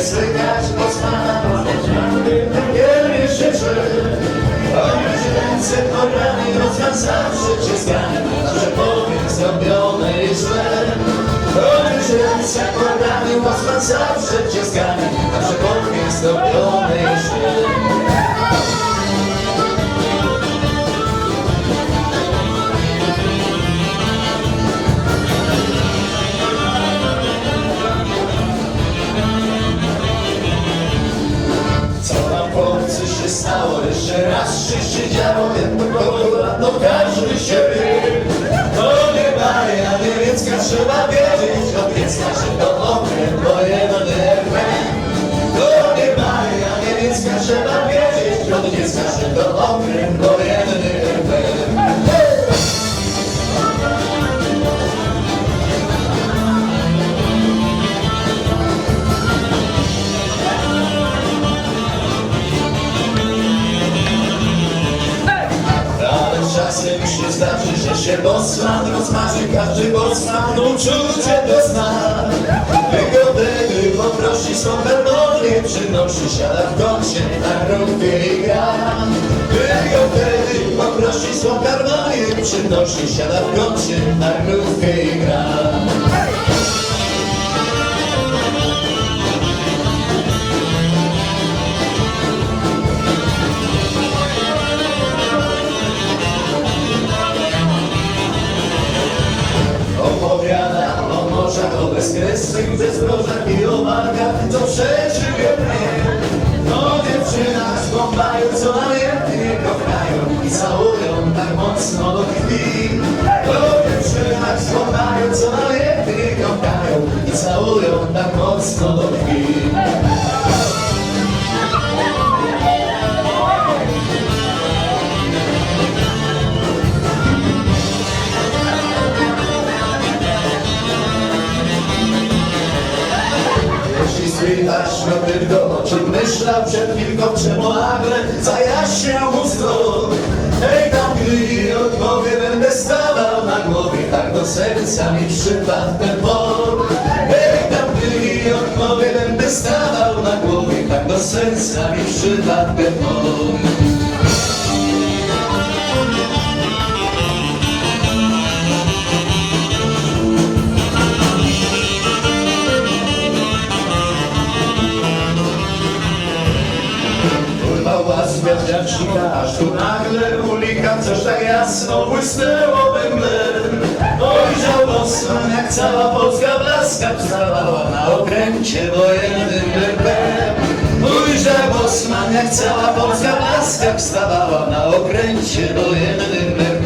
słychać Bosmana Wiele rzeczy Choć ręce porany Rozwan zawsze ciskany Zawsze powiem zrobione i źle Choć ręce porany Bosman zawsze ciskany Zawsze powiem zrobione stało? Jeszcze raz się działo, wiem to każdy się czasem się zdarzy, że się bosman rozmarzy Każdy bosman uczucie dozna. Wygodny poprosi swą harmonię Przynosi siada w kącie na grupie i gra Wygodny poprosi swą harmonię Przynosi siada w kącie na grupie i gra o morzach, o bezkresnych bezdrożach i o walkach, co przeżyje mnie. O dziewczynach z Bombaju, co namiętnie Słychać go tylko, czy myślał przed chwilką, czemu nagle zajaśniał mu wzrok? Hej tam, gdy odpowie, będę stawał na głowie, tak do serca mi przypadł ten por. Hej tam, gdy odpowie, będę stawał na głowie, tak do serca mi przypadł ten. Wiatracznika, aż tu nagle ulika coś tak jasno błysnęło we mgle. Ojrzał Bosman, jak cała Polska blaska wstawała na okręcie wojennym drbem. Ujrzał Bosman, jak cała Polska blaska wstawała na okręcie wojennym drbem.